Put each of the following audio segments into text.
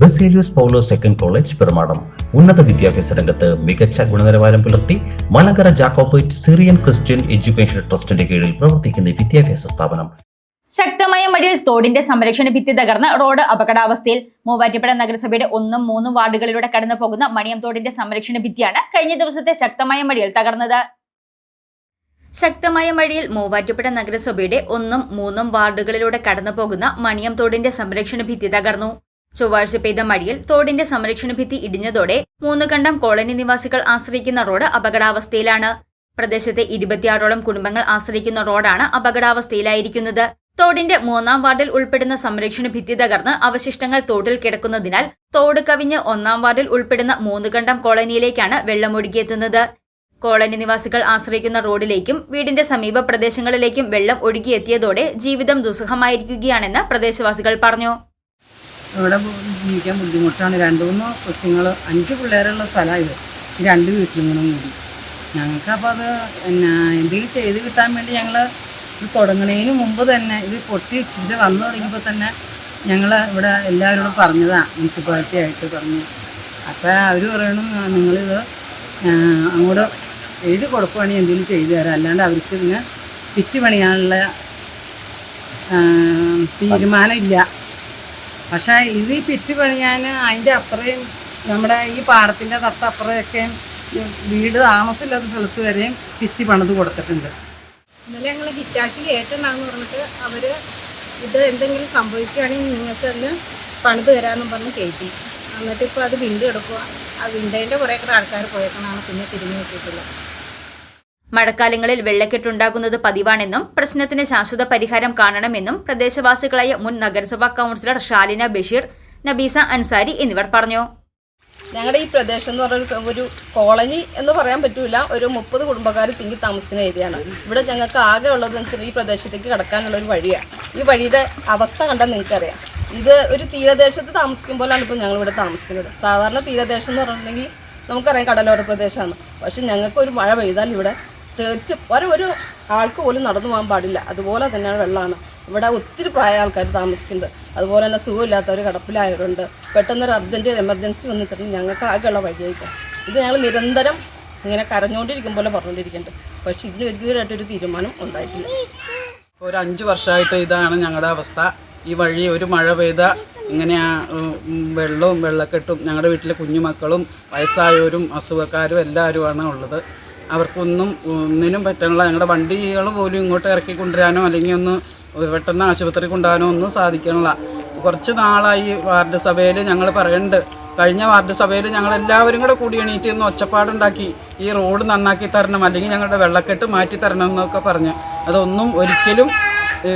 Baselios Paulose second college Perumadam. ഉന്നത വിദ്യാഭ്യാസ രംഗത്ത് മികച്ച ഗുണനിലവാരം പുലർത്തി Malankara Jacobite Syrian Christian education ട്രസ്റ്റിന്റെ കീഴിൽ പ്രവർത്തിക്കുന്ന വിദ്യാഭ്യാസ സ്ഥാപനം. ശക്തമായ മഴയിൽ തോടിന്റെ സംരക്ഷണ ഭിത്തി തകർന്ന് റോഡ് അപകടാവസ്ഥയിൽ മൂവാറ്റുപുഴ നഗരസഭയുടെ ഒന്നും മൂന്നും വാർഡുകളിലൂടെ കടന്നു പോകുന്ന മണിയം തോടിന്റെ സംരക്ഷണ ഭിത്തിയാണ് കഴിഞ്ഞ ദിവസത്തെ ശക്തമായ മഴയിൽ തകർന്നത്. ശക്തമായ മഴയിൽ മൂവാറ്റുപുഴ നഗരസഭയുടെ ഒന്നും മൂന്നും വാർഡുകളിലൂടെ കടന്നു പോകുന്ന മണിയം തോടിന്റെ സംരക്ഷണ ഭിത്തി തകർന്നു. ചൊവ്വാഴ്ച പെയ്ത മഴയിൽ തോടിന്റെ സംരക്ഷണ ഭിത്തി ഇടിഞ്ഞതോടെ മൂന്നുകണ്ടം കോളനി നിവാസികൾ ആശ്രയിക്കുന്ന റോഡ് അപകടാവസ്ഥയിലാണ്. പ്രദേശത്തെ ഇരുപത്തിയാറോളം കുടുംബങ്ങൾ ആശ്രയിക്കുന്ന റോഡാണ് അപകടാവസ്ഥയിലായിരിക്കുന്നത്. തോടിന്റെ മൂന്നാം വാർഡിൽ ഉൾപ്പെടുന്ന സംരക്ഷണ ഭിത്തി തകർന്ന് അവശിഷ്ടങ്ങൾ തോട്ടിൽ കിടക്കുന്നതിനാൽ തോട് കവിഞ്ഞ് ഒന്നാം വാർഡിൽ ഉൾപ്പെടുന്ന മൂന്നുകണ്ടം കോളനിയിലേക്കാണ് വെള്ളമൊഴുകിയെത്തുന്നത്. കോളനി നിവാസികൾ ആശ്രയിക്കുന്ന റോഡിലേക്കും വീടിന്റെ സമീപ പ്രദേശങ്ങളിലേക്കും വെള്ളം ഒഴുകിയെത്തിയതോടെ ജീവിതം ദുസ്സഹമായിരിക്കുകയാണെന്ന് പ്രദേശവാസികൾ പറഞ്ഞു. ഇവിടെ ജീവിക്കാൻ ബുദ്ധിമുട്ടാണ്. രണ്ട് മൂന്ന് കൊച്ചുങ്ങൾ അഞ്ച് പിള്ളേരുള്ള സ്ഥലമാണ് ഇത്. രണ്ട് വീട്ടിലും കൂടെ കൂടി ഞങ്ങൾക്കപ്പോൾ അത് എന്തെങ്കിലും ചെയ്ത് കിട്ടാൻ വേണ്ടി ഞങ്ങൾ ഇത് തുടങ്ങണതിന് മുമ്പ് തന്നെ ഇത് പൊട്ടി ഇച്ചിരി വന്നു തുടങ്ങിയപ്പോൾ തന്നെ ഞങ്ങൾ ഇവിടെ എല്ലാവരോടും പറഞ്ഞതാണ് മുനിസിപ്പാലിറ്റി ആയിട്ട് പറഞ്ഞു. അപ്പോൾ അവർ പറയണം "ആ, നിങ്ങളിത് അങ്ങോട്ട് എഴുതി കൊടുക്കുവാണെങ്കിൽ എന്തെങ്കിലും ചെയ്തു തരാം. അല്ലാണ്ട് അവർക്ക് ഇതിന് തിറ്റ് പണിയാനുള്ള തീരുമാനമില്ല പക്ഷേ ഇത് ഈ പിറ്റ് പണിയാൻ അതിന്റെ അത്രയും നമ്മുടെ ഈ പാടത്തിന്റെ തൊട്ടപ്പുറമൊക്കെ ഈ വീട് താമസമില്ലാത്ത സ്ഥലത്ത് വരെയും പിറ്റി പണിത് കൊടുത്തിട്ടുണ്ട്. ഇന്നലെ ഞങ്ങൾ ഹിറ്റാച്ചി കയറ്റണമെന്ന് പറഞ്ഞിട്ട് അവർ ഇത് എന്തെങ്കിലും സംഭവിക്കുകയാണെങ്കിൽ നിങ്ങൾക്ക് തന്നെ പണിത് തരാമെന്നും പറഞ്ഞ് കയറ്റി. എന്നിട്ട് ഇപ്പോൾ അത് വിൻഡ് എടുക്കുക ആ വിൻഡേന്റെ കുറേ കൂടെ ആൾക്കാർ പോയേക്കണാണ് പിന്നെ തിരിഞ്ഞു നോക്കിയിട്ടില്ല. മഴക്കാലങ്ങളിൽ വെള്ളക്കെട്ടുണ്ടാകുന്നത് പതിവാണെന്നും പ്രശ്നത്തിന് ശാശ്വത പരിഹാരം കാണണമെന്നും പ്രദേശവാസികളായ മുൻ നഗരസഭാ കൗൺസിലർ ഷാലിന ബഷീർ നബീസ അൻസാരി എന്നിവർ പറഞ്ഞു. ഞങ്ങളുടെ ഈ പ്രദേശം എന്ന് പറഞ്ഞ ഒരു കോളനി എന്ന് പറയാൻ പറ്റൂല. ഒരു മുപ്പത് കുടുംബക്കാർ തിങ്ങി താമസിക്കുന്ന ഏരിയയാണ്. ഇവിടെ ഞങ്ങൾക്ക് ആകെ ഉള്ളതെന്ന് വെച്ചാൽ ഈ പ്രദേശത്തേക്ക് കടക്കാനുള്ള ഒരു വഴിയാണ് ഈ വഴിയുടെ അവസ്ഥ കണ്ടാൽ നിങ്ങൾക്കറിയാം. ഇത് ഒരു തീരദേശത്ത് താമസിക്കുമ്പോഴാണ് ഇപ്പോൾ ഞങ്ങൾ ഇവിടെ താമസിക്കുന്നത്. സാധാരണ തീരദേശം എന്ന് പറഞ്ഞിട്ടുണ്ടെങ്കിൽ നമുക്കറിയാം കടലോര പ്രദേശമാണ്. പക്ഷെ ഞങ്ങൾക്ക് ഒരു മഴ പെയ്താൽ ഇവിടെ തീർച്ച ഒരു ഒരു ആൾക്ക് പോലും നടന്നു പോകാൻ പാടില്ല. അതുപോലെ തന്നെയാണ് വെള്ളമാണ് ഇവിടെ ഒത്തിരി പ്രായ ആൾക്കാർ താമസിക്കുന്നുണ്ട്. അതുപോലെ തന്നെ സുഖമില്ലാത്തവർ കിടപ്പിലായവരുണ്ട്. പെട്ടെന്നൊരു അർജന്റ് ഒരു എമർജൻസി വന്നിട്ടുണ്ടെങ്കിൽ ഞങ്ങൾക്ക് ആകെയുള്ള വഴിയായിരിക്കും ഇത് ഞങ്ങൾ നിരന്തരം ഇങ്ങനെ കരഞ്ഞുകൊണ്ടിരിക്കും പോലെ പറഞ്ഞുകൊണ്ടിരിക്കുന്നുണ്ട് പക്ഷേ ഇതിന് ഇതുവരെയായിട്ടൊരു തീരുമാനം ഉണ്ടായിട്ടില്ല. ഒരു അഞ്ച് വർഷമായിട്ട് ഇതാണ് ഞങ്ങളുടെ അവസ്ഥ. ഈ വഴി ഒരു മഴ പെയ്ത ഇങ്ങനെ വെള്ളവും വെള്ളക്കെട്ടും ഞങ്ങളുടെ വീട്ടിലെ കുഞ്ഞുമക്കളും വയസ്സായവരും അസുഖക്കാരും എല്ലാവരുമാണ് ഉള്ളത്. അവർക്കൊന്നും ഒന്നിനും പറ്റണില്ല ഞങ്ങളുടെ വണ്ടികൾ പോലും ഇങ്ങോട്ട് ഇറക്കി കൊണ്ടുവരാനോ അല്ലെങ്കിൽ ഒന്ന് പെട്ടെന്ന് ആശുപത്രി കൊണ്ടുപോകാനോ ഒന്നും സാധിക്കണില്ല. കുറച്ച് നാളായി വാർഡ് സഭയിൽ ഞങ്ങൾ പറയുന്നുണ്ട് കഴിഞ്ഞ വാർഡ് സഭയിൽ ഞങ്ങൾ എല്ലാവരും കൂടെ കൂടി എണീറ്റ് ഒന്ന് ഒച്ചപ്പാടുണ്ടാക്കി ഈ റോഡ് നന്നാക്കി തരണം അല്ലെങ്കിൽ ഞങ്ങളുടെ വെള്ളക്കെട്ട് മാറ്റി തരണം എന്നൊക്കെ പറഞ്ഞ്. അതൊന്നും ഒരിക്കലും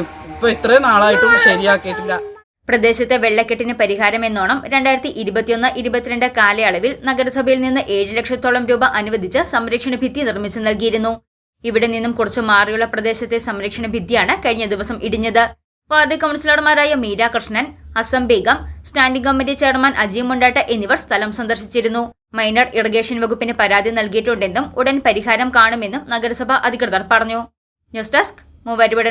ഇപ്പോൾ ഇത്രയും നാളായിട്ടും ശരിയാക്കിയിട്ടില്ല. പ്രദേശത്തെ വെള്ളക്കെട്ടിന് പരിഹാരമെന്നോണം രണ്ടായിരത്തി ഇരുപത്തിയൊന്ന് ഇരുപത്തിരണ്ട് കാലയളവിൽ നഗരസഭയിൽ നിന്ന് ഏഴ് ലക്ഷത്തോളം രൂപ അനുവദിച്ച് സംരക്ഷണ ഭിത്തി നിർമ്മിച്ചു നൽകിയിരുന്നു. ഇവിടെ നിന്നും കുറച്ചു മാറിയുള്ള പ്രദേശത്തെ സംരക്ഷണ ഭിത്തിയാണ് കഴിഞ്ഞ ദിവസം ഇടിഞ്ഞത്. വാർഡ് കൗൺസിലർമാരായ Meera Krishnan Asam Begum standing committee chairman Aji Mundatta എന്നിവർ സ്ഥലം സന്ദർശിച്ചിരുന്നു. മൈനർ ഇറിഗേഷൻ വകുപ്പിന് പരാതി നൽകിയിട്ടുണ്ടെന്നും ഉടൻ പരിഹാരം കാണുമെന്നും നഗരസഭ അധികൃതർ പറഞ്ഞു. News desk Muvattupuzha